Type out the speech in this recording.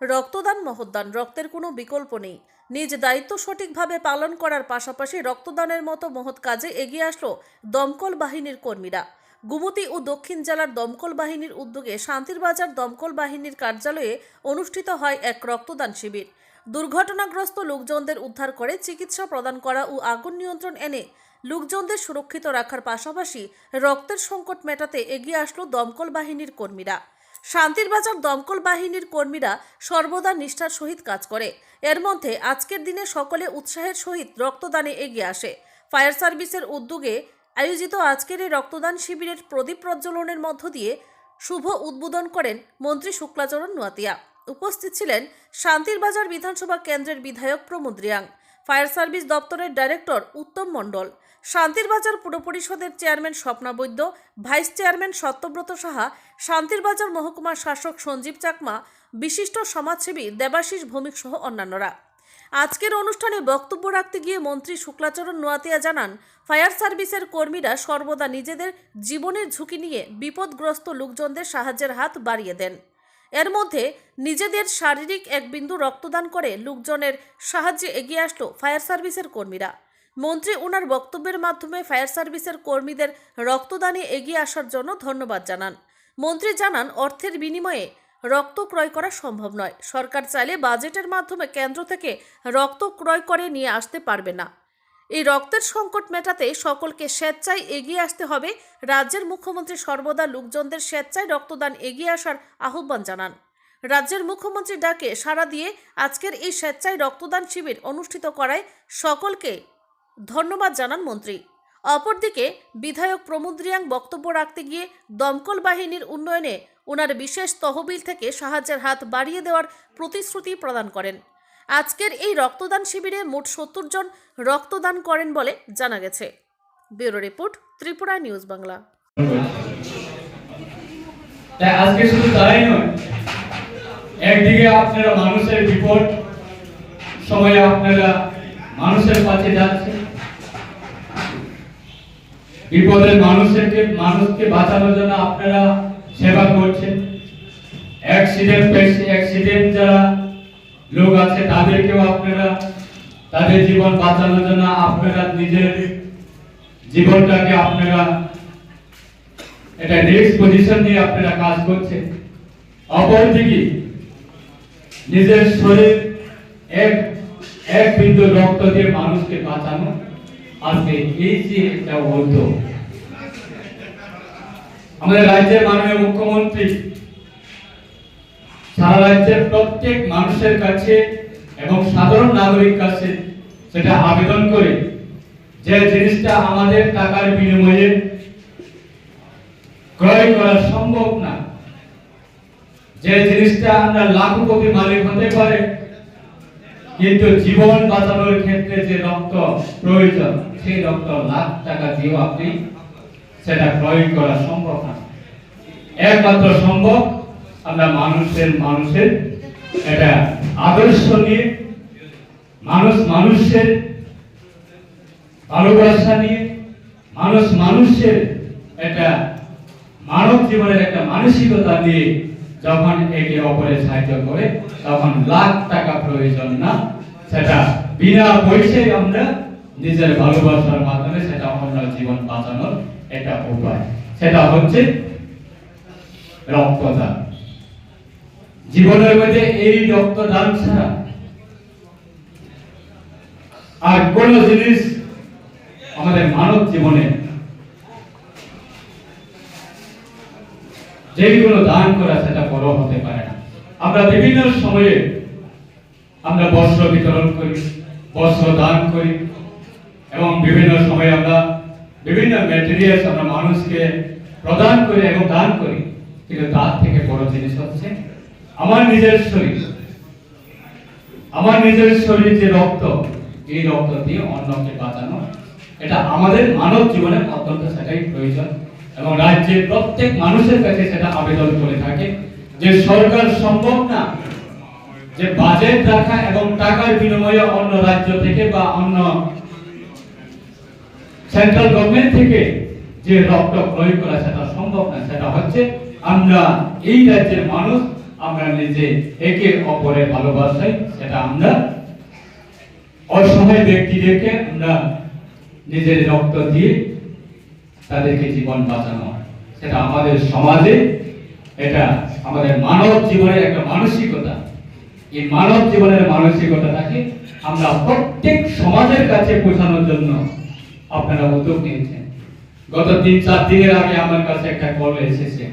রক্তদান মহদান রক্তের কোনো বিকল্প নেই। নিজ দায়িত্ব সঠিকভাবে পালন করার পাশাপাশি রক্তদানের মতো মহৎ কাজে এগিয়ে আসলো দমকল বাহিনীর কর্মীরা। গুমতি ও দক্ষিণ জেলার দমকল বাহিনীর উদ্যোগে শান্তিরবাজার দমকল বাহিনীর কার্যালয়ে অনুষ্ঠিত হয় এক রক্তদান শিবির। দুর্ঘটনাগ্রস্ত লোকজনদের উদ্ধার করে চিকিৎসা প্রদান করা ও আগুন নিয়ন্ত্রণ এনে লোকজনদের সুরক্ষিত রাখার পাশাপাশি রক্তের সংকট মেটাতে এগিয়ে আসলো দমকল বাহিনীর কর্মীরা। শান্তিরবাজার দমকল বাহিনীর কর্মীরা সর্বদা নিষ্ঠার সহিত কাজ করে। এর মধ্যে আজকের দিনে সকলে উৎসাহের সহিত রক্তদানে এগিয়ে আসে। ফায়ার সার্ভিসের উদ্যোগে আয়োজিত আজকের এই রক্তদান শিবিরের প্রদীপ প্রজ্বলনের মধ্য দিয়ে শুভ উদ্বোধন করেন মন্ত্রী শুক্লাচরণ নোয়াতিয়া। উপস্থিত ছিলেন শান্তিরবাজার বিধানসভা কেন্দ্রের বিধায়ক প্রমোদ রিয়াং। ফায়ার সার্ভিস দপ্তরের ডাইরেক্টর উত্তম মণ্ডল। শান্তিরবাজার পুর পরিষদের chairman Swapna Baidya, vice chairman Satyabrata Saha, Santirbazar মহকুমার শাসক সঞ্জীব চাকমা, বিশিষ্ট সমাজসেবী দেবাশিস ভৌমিক সহ অন্যান্যরা। আজকের অনুষ্ঠানে বক্তব্য রাখতে গিয়ে মন্ত্রী শুক্লাচরণ নোয়াতিয়া জানান, ফায়ার সার্ভিসের কর্মীরা সর্বদা নিজেদের জীবনের ঝুঁকি নিয়ে বিপদগ্রস্ত লোকজনদের সাহায্যের হাত বাড়িয়ে দেন। এর মধ্যে নিজেদের শারীরিক এক বিন্দু রক্তদান করে লোকজনের সাহায্যে এগিয়ে আসলো ফায়ার সার্ভিসের কর্মীরা। মন্ত্রী ওনার বক্তব্যের মাধ্যমে ফায়ার সার্ভিসের কর্মীদের রক্তদানে এগিয়ে আসার জন্য ধন্যবাদ জানান। মন্ত্রী জানান, অর্থের বিনিময়ে রক্ত ক্রয় করা সম্ভব নয়। সরকার চাইলে বাজেটের মাধ্যমে কেন্দ্র থেকে রক্ত ক্রয় করে নিয়ে আসতে পারবে না। এই রক্তের সংকট মেটাতে সকলকে স্বেচ্ছায় এগিয়ে আসতে হবে। রাজ্যের মুখ্যমন্ত্রী সর্বদা লোকজনদের স্বেচ্ছায় রক্তদান এগিয়ে আসার আহ্বান জানান। রাজ্যের মুখ্যমন্ত্রী ডাকে সাড়া দিয়ে আজকের এই স্বেচ্ছায় রক্তদান শিবির অনুষ্ঠিত করায় সকলকে ধন্যবাদ জানান মন্ত্রী। অপরদিকে বিধায়ক প্রমোদ রিয়াং বক্তব্য রাখতে গিয়ে দমকল বাহিনীর উন্নয়নে ওনার বিশেষ তহবিল থেকে সাহায্যের হাত বাড়িয়ে দেওয়ার প্রতিশ্রুতি প্রদান করেন। আজকের এই রক্তদান শিবিরে মোট সত্তর জন রক্তদান করেন বলে জানা গেছে। Bureau report, Tripura news Bangla. তাই আজকে শুধু তাই নয়, একদিকে আপনারা মানুষের বিপদ, সময়ে আপনারা মানুষের কাছে যাচ্ছেন। বিপদের মানুষকে মানুষকে বাঁচানোর জন্য আপনারা সেবা করছেন। অ্যাক্সিডেন্ট অ্যাক্সিডেন্ট যারা লোক আছে, তাদেরকেও আপনারা তাদের জীবন বাঁচানোর জন্য আপনারা নিজের জীবনটাকে আপনারা এটা নেক্সট পজিশন নিয়ে আপনারা কাজ করছেন। অপরদিকে নিজের শরীর এক এক বিন্দু রক্ত দিয়ে মানুষকে বাঁচানো আজকে এই যে একটা উদ্যোগ আমাদের রাজ্যের মাননীয় মুখ্যমন্ত্রী সারা রাজ্যের প্রত্যেক মানুষের কাছে এবং সাধারণ নাগরিক কাছে সেটা আবেদন করে যে জিনিসটা আমাদের টাকার বিনিময়ে ক্রয় করা সম্ভব না, যে জিনিসটা আমরা লাখপতি মালিক হতে পারে, কিন্তু জীবন বাঁচানোর ক্ষেত্রে যে রক্ত প্রয়োজন, সেই রক্ত লাখ টাকা দিয়েও আপনি সেটা ক্রয় করা সম্ভব না। একমাত্র সম্ভব আমরা মানুষের মানুষের এটা আদর্শ নিয়ে, মানুষ মানুষের ভালোবাসা নিয়ে, মানুষ মানুষের একটা মানব জীবনের একটা মানসিকতা নিয়ে যখন একে অপরের সাহায্য করে, তখন লাখ টাকা প্রয়োজন না, সেটা বিনা পয়সায় আমরা নিজের ভালোবাসার মাধ্যমে সেটা অন্য জীবন বাঁচানোর একটা উপায়। সেটা হচ্ছে রক্তদান। জীবনের মধ্যে এই রক্তদান ছাড়া আর কোন জিনিস আমাদের মানব জীবনে যে কোনো দান করা সেটা বড় হতে পারে না। আমরা বিভিন্ন সময়ে আমরা বস্ত্র বিতরণ করি, বস্ত্র দান করি এবং বিভিন্ন সময়ে আমরা বিভিন্ন ম্যাটেরিয়ালস আমরা মানুষকে প্রদান করি এবং দান করি। কিন্তু তার থেকে বড় জিনিস হচ্ছে আমার নিজের শরীর, আমার নিজের শরীর যে রক্ত, এই রক্ত দিয়ে অন্যকে বাঁচানো। এটা আমাদের মানব জীবনে অত্যন্ত সেটাই প্রয়োজন এবং রাজ্যের প্রত্যেক মানুষের কাছে সেটা আবেদন করে থাকে যে সরকার সম্ভব না যে বাজেট রাখা এবং টাকার বিনিময়ে অন্য রাজ্য থেকে বা অন্য সেন্ট্রাল গভর্নমেন্ট থেকে যে রক্ত ক্রয় করা সেটা সম্ভব না, সেটা হচ্ছে আমরা এই রাজ্যের মানুষ আমরা নিজে একে অপরে ভালোবাসাই, সেটা আমরা অসহায় ব্যক্তিদেরকে আমরা নিজের রক্ত দিয়ে তাদেরকে জীবন বাঁচানো। সেটা আমাদের সমাজে এটা আমাদের মানব জীবনের একটা মানসিকতা। এই মানব জীবনের মানসিকতাটাকে আমরা প্রত্যেক সমাজের কাছে পৌঁছানোর জন্য আপনারা উদ্যোগ নিয়েছেন। গত তিন, চার দিনের আগে আমার কাছে একটা কল এসেছে।